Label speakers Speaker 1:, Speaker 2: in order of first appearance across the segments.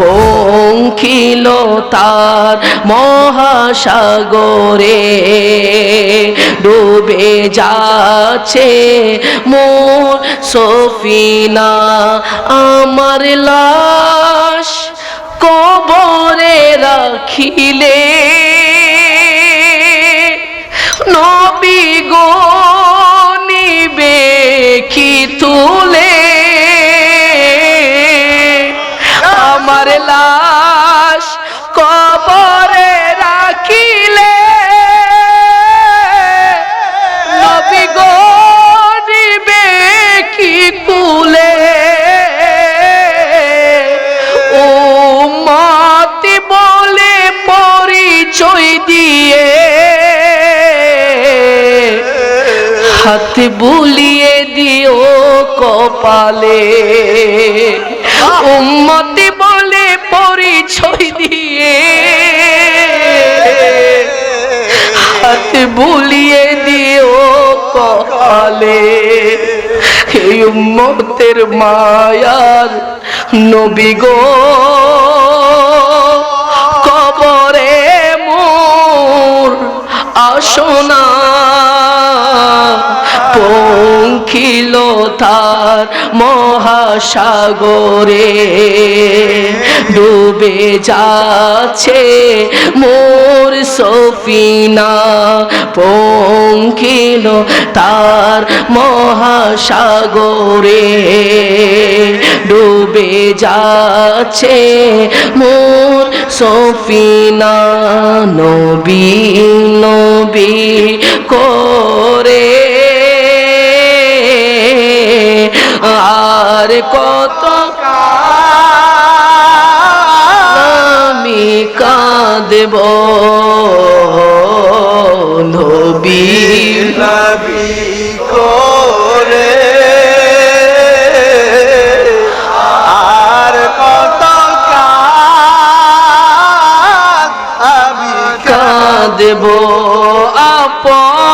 Speaker 1: পঙ্খিল তার মহাসাগরে ডুবে যাচ্ছে মোর সফিনা। আমার লাশ কবরে রাখিলে পরিচয় দিয়ে হাত বুলিয়ে দিও কপালে। উম্মতি বলে পরিচয় দিয়ে হাত বুলিয়ে দিও কপালে। এই উম্মতের মায়ার নবী গো। মহাসাগরে ডুবে যাচ্ছে মোর সফিনা পঙ্খিল তার মহাসাগরে ডুবে যাচ্ছে মোর সফিনা। নবী নবী করে কাঁদব। নবী নবী
Speaker 2: করে আর কত আমি
Speaker 1: কাঁদব। আপন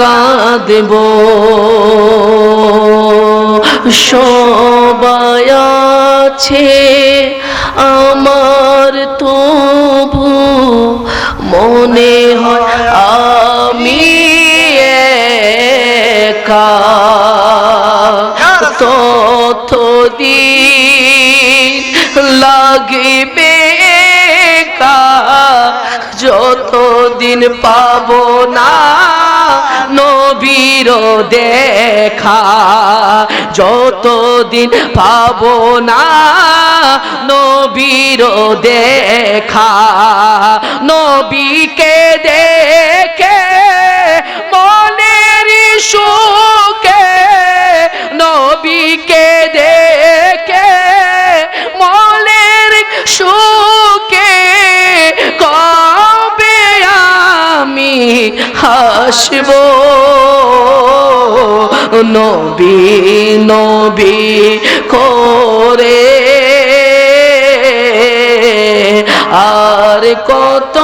Speaker 1: কাঁদব সবাই আছে আমার তবু মনে হয় আমি একা। ততদিন লাগবে যতদিন পাবো না নবীর দেখা। যতদিন পাবো না নবীর দেখা। নবীকে দেখে মনের সুখে নবীকে দেখে মনের সুখে কবে আমি হাসব? নবী নবী করে। আর কত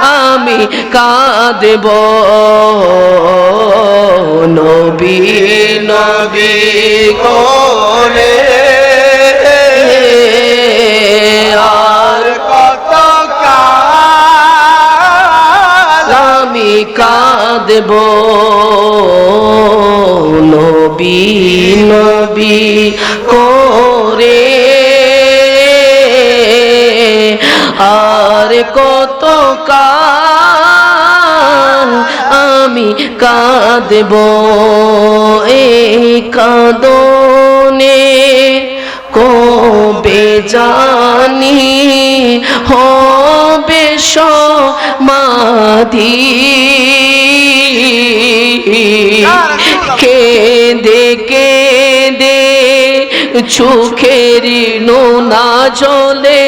Speaker 1: আমি কাঁদব। নবী নবী করে। কাঁদব। নবী নবী করে। আর কত আমি কাঁদব এই কাঁদনে। কবে জানি কাঁদি কেঁদে কেঁদে চোখের নোনা জলে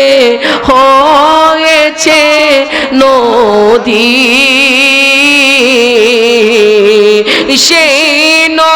Speaker 1: হয়েছে নদী। সেই নদী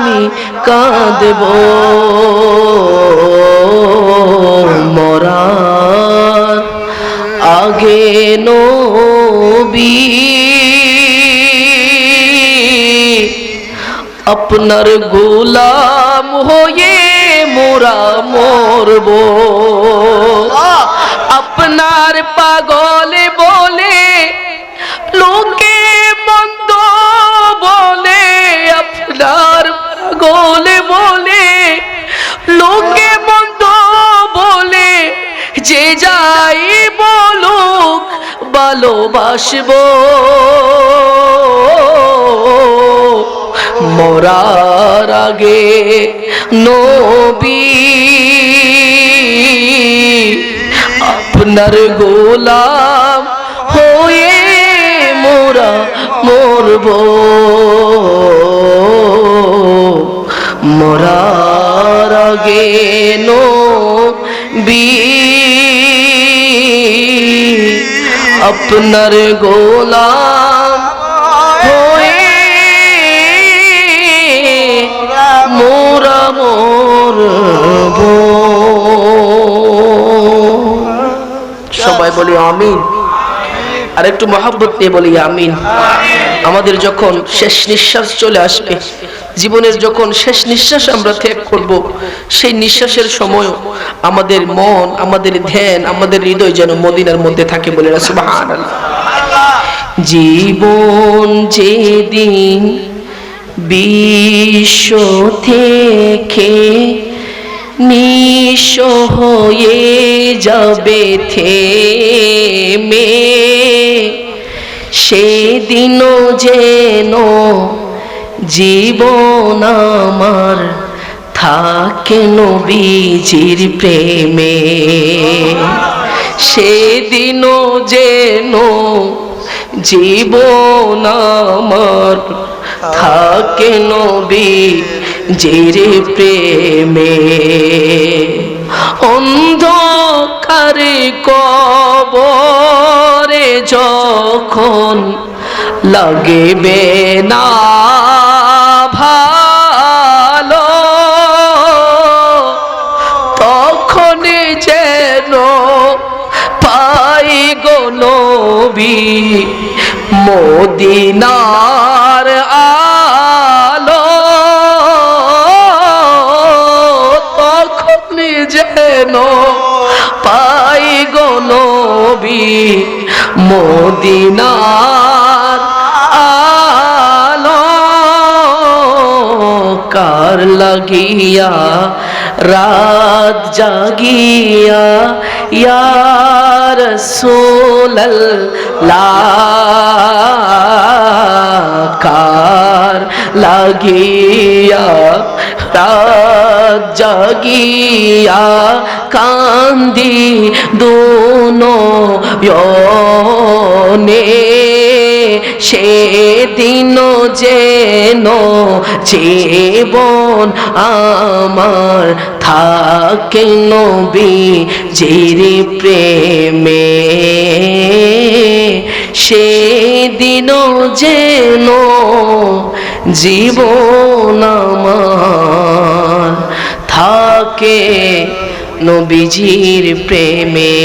Speaker 1: আমি কাঁদব। মরার আগে নবী আপনার গোলাম হয়ে মোরা মরব। আপনার পাগলে বলে ভালোবাসবো মরার আগে নবী আপনার গোলাম হয়ে মোরা মরব। মরার আগে নবী আপনার গোলাম। হয়ে মোরা মরব সবাই বলি আমিন। আর একটু মহাব্বত নিয়ে বলি আমিন। আমাদের যখন শেষ নিঃশ্বাস চলে আসবে জীবনের যখন শেষ নিঃশ্বাস আমরা ত্যাগ করব, সেই নিঃশ্বাসের সময় আমাদের মন, আমাদের ধ্যান, আমাদের হৃদয় যেন মদিনার মধ্যে থাকে বলে জীবন যেদিন বিশ্ব থেকে নিঃস হয়ে যাবে, থেমে সেদিনও যেন জীবন আমার থাকে নবীজির প্রেমে। সেদিনও যেন জীবন আমার থাকে নবী জিরে প্রেমে। অন্ধকারে কবরে যখন লাগবে না মদিনার আলো তখন যেন পাই গো নবী মদিনার আলো। কার লাগিয়া রাত জাগিয়া ইয়ার কার লাগিয়া রাত জাগিয়া কান্দি দুনো নে সেদিন যেন জীবন আমার থাকে নবী জিরি প্রেমে সেদিন যেন জীবন আমার থাকে নবীজির প্রেমে।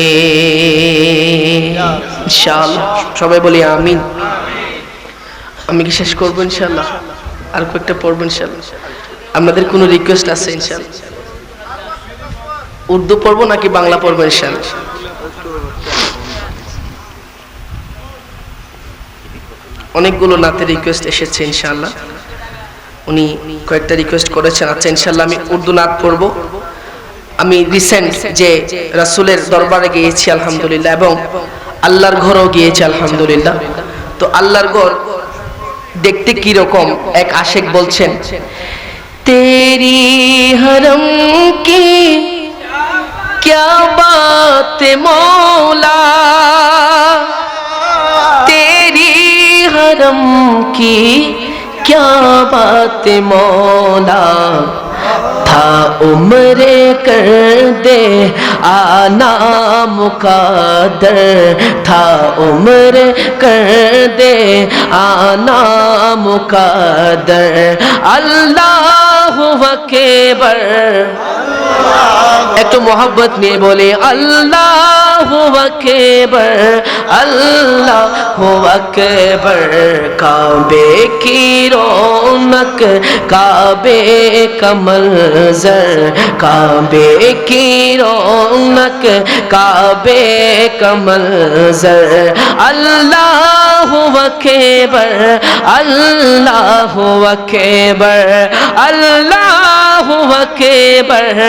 Speaker 1: ইনশাআল্লাহ, সবাই বলি আমিন। আমি কি শেষ করব ইনশাল্লাহ আর কয়েকটা পড়ব ইনশাআল্লাহ। আপনাদের কোনো রিকোয়েস্ট আছে ইনশাআল্লাহ? উর্দু পড়ব নাকি বাংলা পড়ব ইনশাআল্লাহ? অনেকগুলো নাতের রিকোয়েস্ট এসেছে ইনশাল্লাহ উনি কয়েকটা রিকোয়েস্ট করেছেন। আচ্ছা ইনশাল্লাহ আমি উর্দু নাত পড়ব। আমি রিসেন্ট যে রাসূলের দরবারে গিয়েছি, আলহামদুলিল্লাহ, এবং আল্লাহর ঘরও গিয়েছি, আলহামদুলিল্লাহ। তো আল্লাহর ঘর দেখতে কি রকম এক আশেক বলছেন তেরি হরম কি क्या बात मौला तेरी हरम की क्या बात मौला عمرے کر دے آنا مقادر تھا۔ عمر کر دے آنا مقادر اللہ اکبر ایک تو محبت میں بولے، اللہ اکبر، اللہ ہومل زر کعبے کی رونک کعبے کمل زر اللہ اکبر اللہ اکبر اللہ اکبر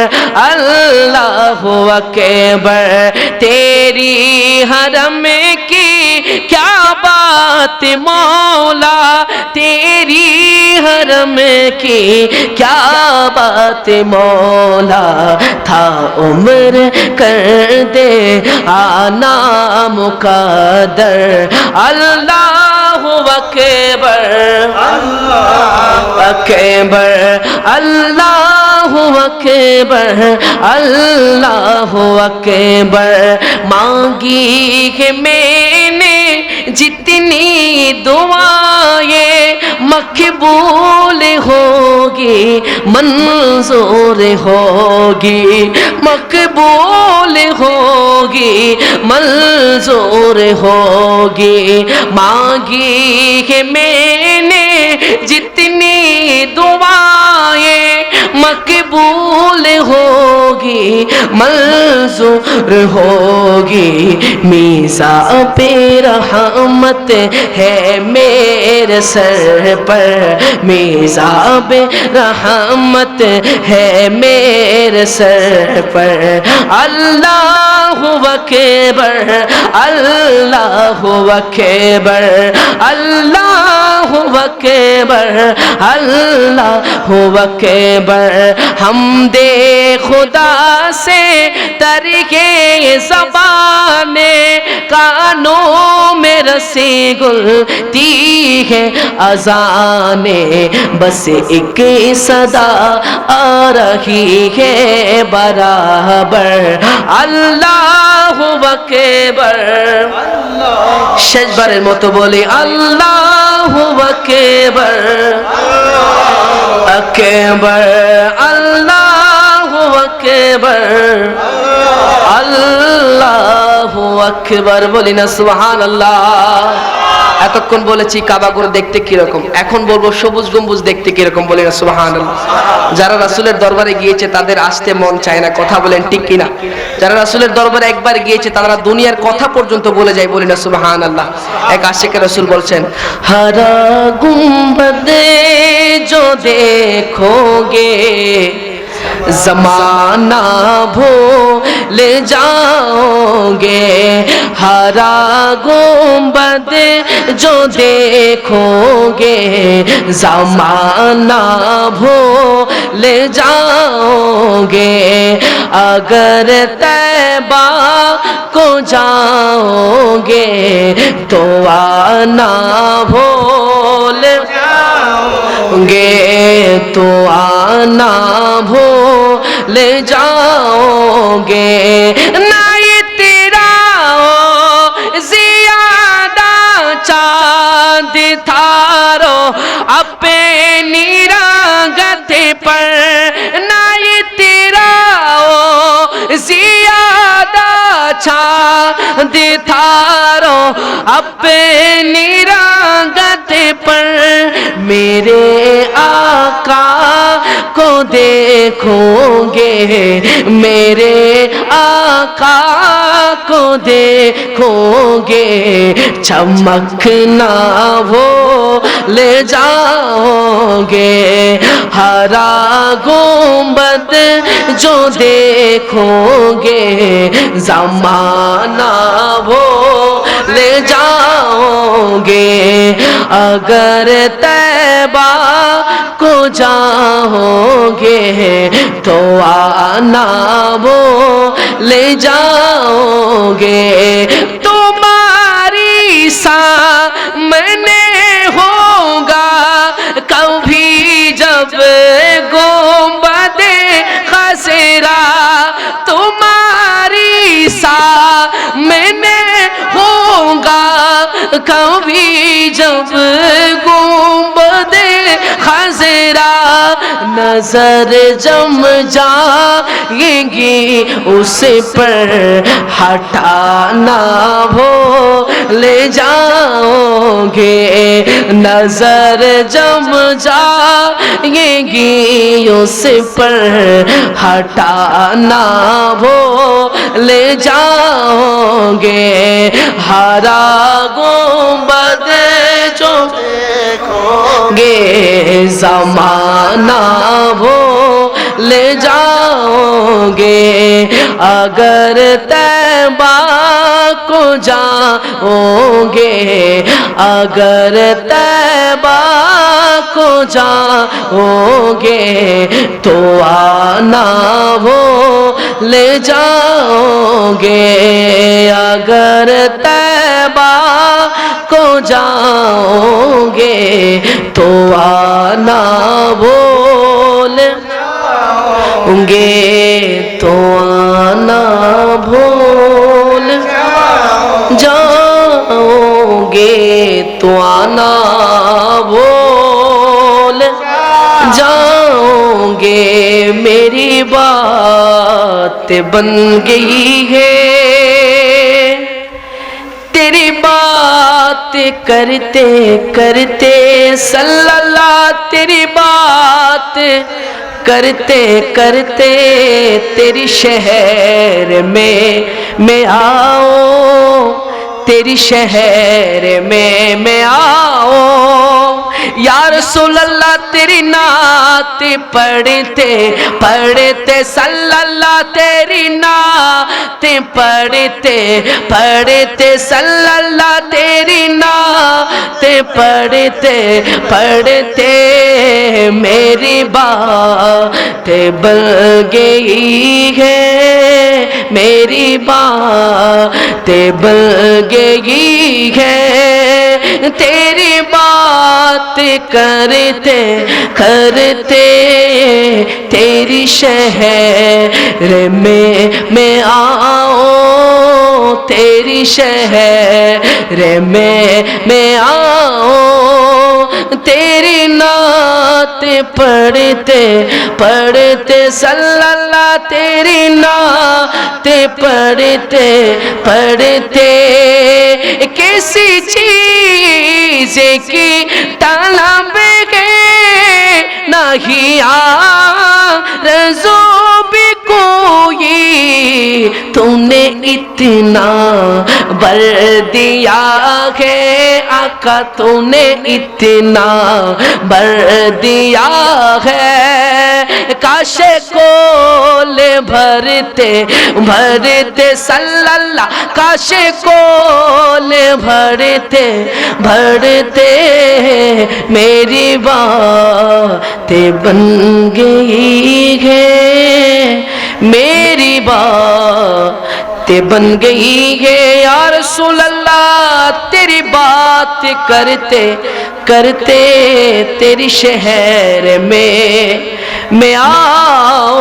Speaker 1: اللہ اکبر تیری حرم کی کیا بات مولا، تیری حرم کی کیا بات مولا؟ تھا عمر کر دے آنا مقدر۔ اللہ اکبر اللہ اکبر اللہ اکبر اللہ اکبر۔ مانگی ہے میں نے جتنی دعائیں مقبول ہوگی منظور ہوگی مقبول ہوگی منظور ہوگی مانگی ہے میں نے مقبول ہوگی، منظور ہوگی۔ میزا پہ رحمت ہے میرے سر پر۔ میزا پہ رحمت ہے میرے سر پر۔ اللہ اکبر اللہ اکبر اللہ اکبر اللہ اکبر ہم دے خدا سے ترکے زبانے کانوں میں رسی گلتی ہے ازانے بس ایک صدا آ رہی ہے برابر۔ اللہ আল্লাহ আকবার। শেষবারের মতো বলি আল্লাহ আকবার। আকবার, আল্লাহ আকবার। আল্লাহ আকবার বলি না সুবহানাল্লাহ। এতক্ষণ বলেছি কাবাগর দেখতে কীরকম। এখন বলব সবুজ গম্বুজ দেখতে কীরকম বলি না, সুবহানাল্লাহ। যারা রাসূলের দরবারে গিয়েছে তাদের আসতে মন চায় না, কথা বলেন ঠিক কিনা? যারা রাসূলের দরবারে একবার গিয়েছে তারা দুনিয়ার কথা পর্যন্ত বলে যায় বলি না সুবাহান আল্লাহ এক আশিকের রাসূল বলছেন, হারা গুম্বদে زمانہ لے جاؤ گے ہرا گمبد جو دیکھو گے زمانہ بھول جاؤ گے اگر تیبہ کو جاؤ گے تو آنا بھول جاؤں گے تو آنا نہ بھولے جاؤ گے نائی تیرا زیادہ چاند تھارو اپنی رنگت پر نائی تیرا زیادہ چاند تھارو اپنی رنگت پر۔ میرے آ دیکھوں گے میرے آقا کو دیکھوں گے چمکنا وہ لے جاؤ گے ہرا گومبد جو دیکھوں گے زمانہ وہ لے جاؤ گے اگر تیبہ کو جاؤ گے تو آنا وہ لے جاؤ گے تمہاری سا میں نے ہوگا کبھی جب گوبد خسرا۔ تمہاری سا میں نے ہوگا کبھی جب گو تیرا نظر جم جائیں گی اسے پر ہٹانا وہ لے جاؤں گے نظر جم جائیں گی اسے پر ہٹانا وہ لے جاؤں گے ہرا گمبد گے زمانہ وہ لے جاؤ گے اگر تیبہ کو جاؤ گے اگر تیبہ کو جاؤ گے تو آنا وہ لے جاؤ گے اگر تے گے تو آنا بھول گے تو آنا بھول جاؤں گے تو آنا بھول جاؤں گے میری بات بن گئی ہے۔ باتیں کرتے کرتے، صلی اللہ تیری بات کرتے کرتے تیری شہر میں میں آؤں، تیری شہر میں میں آؤں۔ یا رسول اللہ، تیری نات پڑھتے پڑھتے، صلی اللہ، تیری نات پڑھتے پڑھتے، صلی اللہ، تیری نات پڑھتے پڑھتے، میری بات بل گئی ہے، میری بات بل گئی ہے، تیری करते करते تیری شہر میں میں آؤں، تیری شہر میں میں آؤں۔ تیری نات پڑھتے پڑھتے، صلی اللہ، تیری نات پڑھتے پڑھتے۔ کسی چیز کی طلب ہے؟ نہیں آ رضو بھی کوئی تم نے اتنا بر دیا ہے، آقا تم نے اتنا بر دیا ہے۔ کاشے کول بھرتے بھرتے صلی اللہ کاشے کول بھرتے بھرتے میری باتیں بن گئی ہے میری باتیں بن گئی ہے یا رسول اللہ، تیری بات کرتے کرتے تیری شہر میں میں آؤں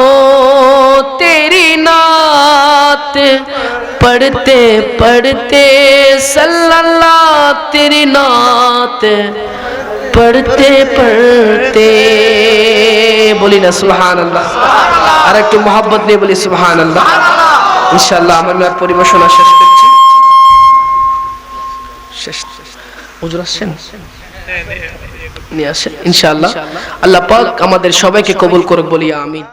Speaker 1: تیری نات پڑھتے پڑھتے صلی اللہ تیری نات پڑھتے پڑھتے۔ بولی نا سبحان اللہ اور ایک محبت نے بولی سبحان اللہ انشاءاللہ میں میں আমার মেয়াদ পরিবেশনা শেষ করছি শেষ বুঝতে নিয়ে ইনশাআল্লাহ। আল্লাহ পাক আমাদের সবাইকে কবুল করুক বলি আমিন।